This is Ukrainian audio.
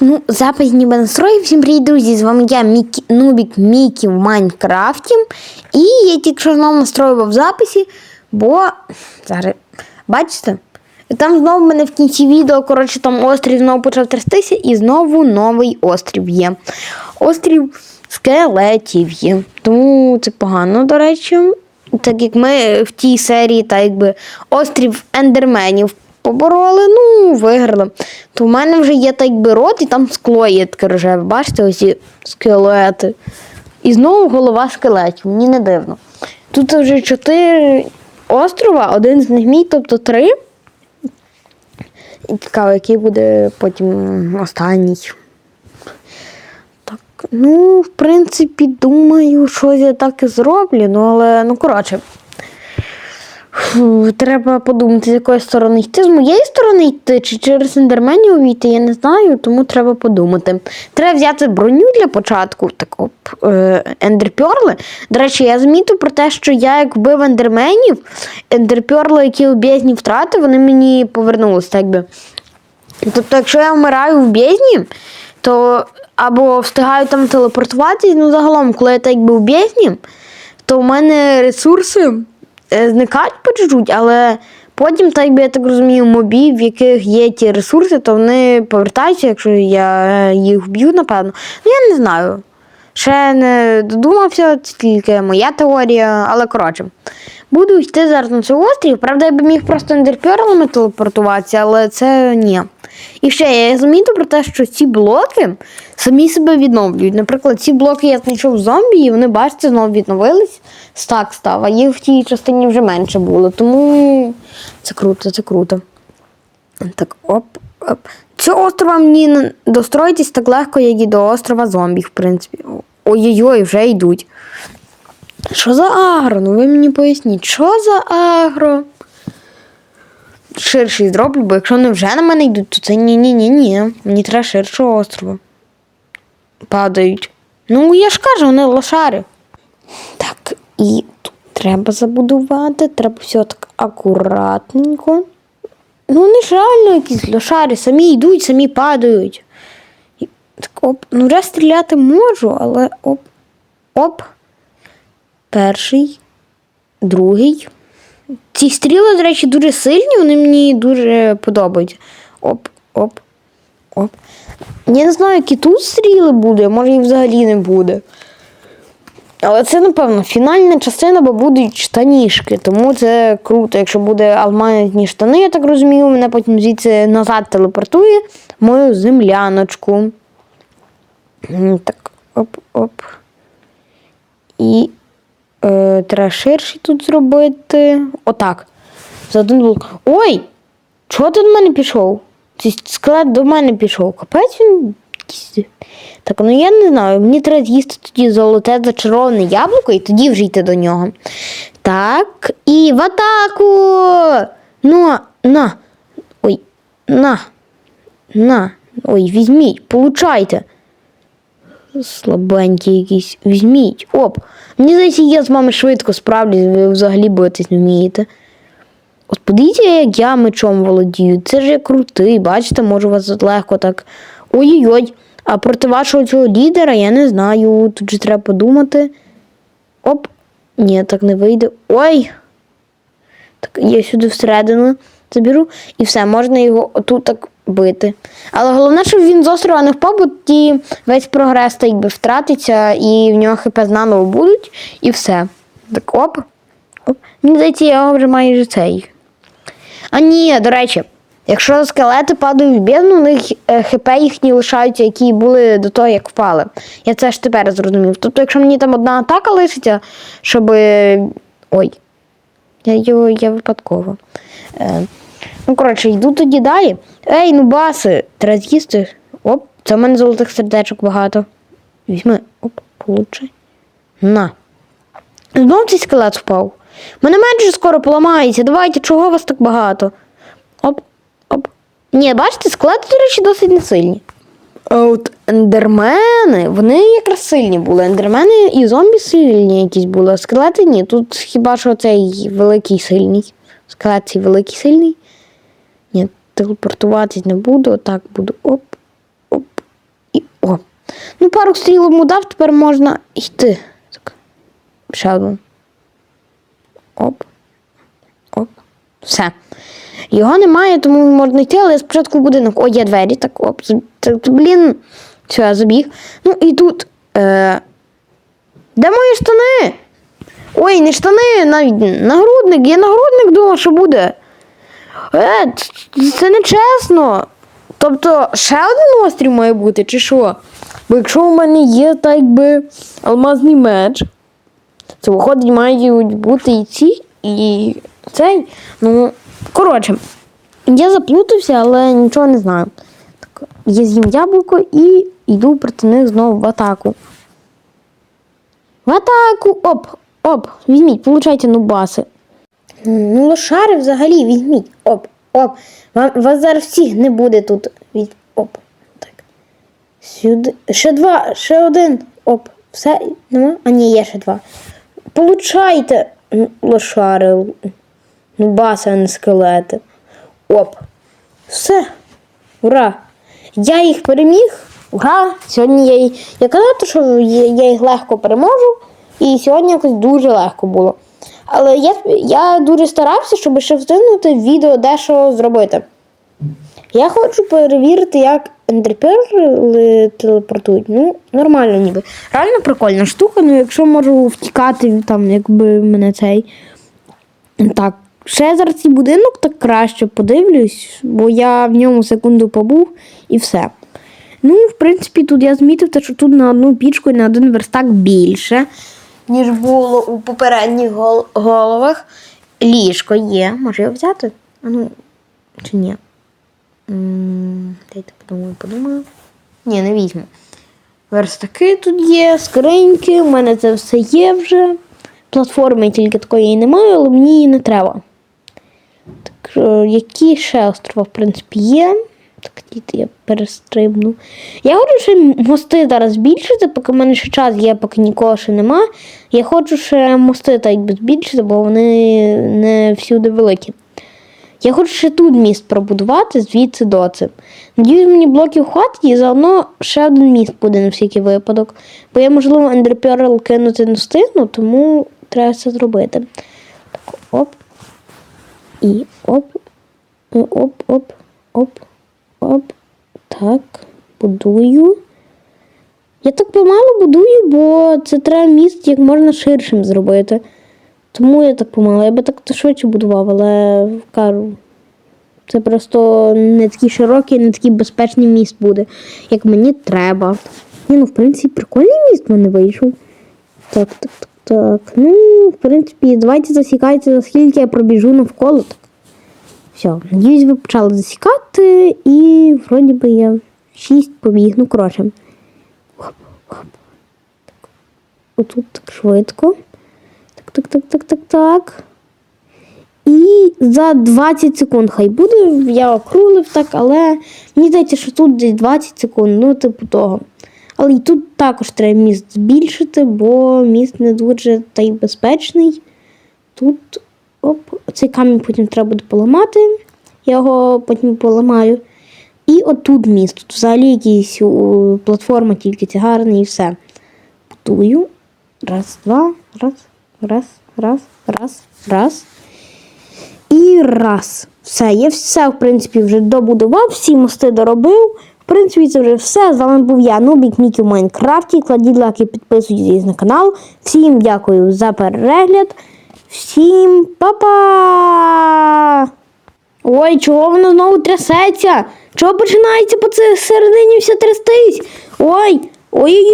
ну, запис ніби настрої. Всім привіт, друзі! З вами я, Мікі, Нубік Мікі в Майнкрафті. І я тільки що знову настроював в записі, бо зараз, бачите? Там знову в мене в кінці відео, коротше, там острів знову почав трястися, і знову новий острів є. Острів скелетів є. Тому це погано, до речі. Так як ми в тій серії, так якби острів ендерменів побороли, ну, виграли. То в мене вже є так якби рот, і там скло є таке рожеве. Бачите, ось ці скелети. І знову голова скелетів, мені не дивно. Тут вже чотири острова, один з них мій, тобто три. І цікаво, який буде потім останній. Ну, в принципі, думаю, що я так і зроблю, ну, але, ну, коротше. Треба подумати, з якої сторони йти. З моєї сторони йти, чи через ендерменів увійти, я не знаю, тому треба подумати. Треба взяти броню для початку, так оп, ендерпьорли. До речі, я замітив про те, що я як вбив ендерменів, ендерпьорли, які у бездні втратив, вони мені повернулися, так би. Тобто, якщо я вмираю в бездні, то або встигаю там телепортуватись, ну загалом, коли я так якби в бездні, то в мене ресурси зникають по чуть-чуть, але потім, так би я так розумію, мобів, в яких є ті ресурси, то вони повертаються, якщо я їх вб'ю, напевно. Ну, я не знаю. Ще не додумався, це тільки моя теорія, але коротше. Буду йти зараз на цей острів. Правда, я б міг просто ендерперлами телепортуватися, але це ні. І ще я замітив про те, що ці блоки самі себе відновлюють. Наприклад, ці блоки я знайшов зомбі, і вони, бачите, знову відновились. Стак став, а їх в тій частині вже менше було. Тому це круто, це круто. Так, оп, оп. Цього острова мені не достроїтись так легко, як і до острова зомбі, в принципі. Ой-ой-ой, вже йдуть. Що за агро? Ну ви мені поясніть, що за агро? Ширший зроблю, бо якщо вони вже на мене йдуть, то це ні-ні-ні-ні. Мені треба ширшого острова. Падають. Ну, я ж кажу, вони лошари. Так, і тут треба забудувати, треба все так акуратненько. Ну, вони ж реально якісь лошари, самі йдуть, самі падають. І, так, оп, ну я стріляти можу, але оп, оп. Перший, другий. Ці стріли, до речі, дуже сильні, вони мені дуже подобаються. Оп, оп, оп. Я не знаю, які тут стріли буде, може і взагалі не буде. Але це, напевно, фінальна частина, бо будуть штанішки, тому це круто. Якщо буде алмазні штани, я так розумію, мене потім звідси назад телепортує мою земляночку. Так, оп-оп. І е, треба ширший тут зробити. Отак. За один блок. Ой! Чого ти до мене пішов? Цей скелет до мене пішов. Капець він. Так, ну я не знаю. Мені треба з'їсти тоді золоте зачароване яблуко і тоді вже йти до нього. Так, і в атаку! Ну, на. Ой, на. На. Ой, візьміть, получайте. Слабенький якийсь. Візьміть. Оп. Мені здається, я з вами швидко справлюсь, ви взагалі боїтесь не вмієте. От подивіться, як я мечом володію. Це ж я крутий, бачите, можу вас легко так. Ой-ой-ой. А проти вашого цього лідера я не знаю. Тут же треба подумати. Оп. Ні, так не вийде. Ой! Так, я сюди всередину заберу і все, можна його отут так бити. Але головне, щоб він з острова не впав, бо тоді весь прогрес так би втратиться, і в нього хп заново будуть, і все. Так оп. Мені здається, я вже майже цей. А ні, до речі, якщо скелети падають в бездну, у них е, хп їхні лишаються, які були до того, як впали. Я це ж тепер зрозумів. Тобто, якщо мені там одна атака лишиться, щоб. Ой. Я його я випадково. Е, ну, коротше, йду тоді далі. Ей, ну баси, треба з'їсти. Оп, це в мене золотих сердечок багато. Візьми, оп, получай. На. Знов цей скелет впав. Мене менше скоро поламається. Давайте, чого вас так багато? Оп, оп. Ні, бачите, скелети, до речі, досить не сильні. А от ендермени, вони якраз сильні були. Ендермени і зомбі сильні якісь були, а скелети ні. Тут хіба що цей великий сильний. Скелет цей великий сильний. Ні, телепортуватись не буду, отак буду. Оп, оп, Ну, пару стріл йому дав, тепер можна йти. Так. Ще одну. Оп. Оп. Все. Його немає, тому можна йти, але спочатку будинок. О, є двері. Так, оп. Так, блін. Все, я забіг. Ну і тут. Е... Де мої штани? Ой, не штани, навіть нагрудник. Я нагрудник думав, що буде. Е, це не чесно. Тобто, ще один острів має бути, чи що? Бо якщо у мене є так якби алмазний меч, це виходить, мають бути і ці, і цей. Ну, коротше, я заплутався, але нічого не знаю. Так, я з'їм яблуко і йду проти них знову в атаку. В атаку! Оп! Оп! Візьміть, получайте нубаси. Ну, лошари взагалі візьміть. Оп, оп. Вам, вас зараз всіх не буде тут. Від... Оп. Так. Сюди. Ще два, ще один. Оп. Все, нема? А ні, є ще два. Получайте лошари. Нубаси, а не скелети. Оп. Все. Ура! Я їх переміг. Ура! Сьогодні я, й- я казав, що я їх легко переможу. І сьогодні якось дуже легко було. Але я, я дуже старався, щоб ще встигнути відео дещо зробити. Я хочу перевірити, як ендерперли телепортують. Ну, нормально ніби. Реально прикольна штука, ну якщо можу втікати, там, якби мене цей. Так, ще зараз цей будинок так краще подивлюсь, бо я в ньому секунду побув і все. Ну, в принципі, тут я змітив, те, що тут на одну пічку і на один верстак більше, ніж було у попередніх гол- головах. Ліжко є. Може його взяти? А ну, чи ні? Дайте подумаю, подумаю. Ні, не візьму. Верстаки тут є, скриньки, у мене це все є вже. Платформи тільки такої немає, але мені її не треба. Так, е, які ще острова, в принципі, є. Так, діти, я перестрибну. Я хочу ще мости зараз збільшити, поки в мене ще час є, поки нікого ще нема. Я хочу ще мости так якби збільшити, бо вони не всюди великі. Я хочу ще тут міст пробудувати, звідси до це. Надіюсь, мені блоків хватить і заодно ще один міст буде на всякий випадок. Бо я, можливо, ендерперл кинути не встигну, тому треба це зробити. Так, оп. І оп. І оп, оп, оп, оп. Так, будую. Я так помалу будую, бо це треба міст як можна ширшим зробити. Тому я так помалу. Я би так то швидше будував, але кажу. Це просто не такий широкий, не такий безпечний міст буде, як мені треба. Ні, ну, в принципі, прикольний міст в мене вийшов. Так, так, так, так. Ну, в принципі, давайте засікайте, наскільки я пробіжу навколо. Все, надіюсь, ви почали засікати, і вроді би я 6 побіг. Ну, коротше. Отут так швидко. Так, так, так, так, так, так. І за 20 секунд хай буде. Я округлив так, але мені здається, що тут десь 20 секунд, ну, типу того. Але і тут також треба міст збільшити, бо міст не дуже та й безпечний. Тут оп, цей камінь потім треба буде поламати. Я його потім поламаю. І отут міст. Тут взагалі якісь платформа, тільки ця гарна і все. Будую. Раз, два, раз, раз, раз, раз, раз. І раз. Все, я все, в принципі, вже добудував, всі мости доробив. В принципі, це вже все. З вами був я, Нубік Мікі в Майнкрафті. Кладіть лайки, підписуйтесь на канал. Всім дякую за перегляд. Всім па-па! Ой, чого воно знову трясеться? Чого починається по середині все трястись? Ой, ой-ой-ой.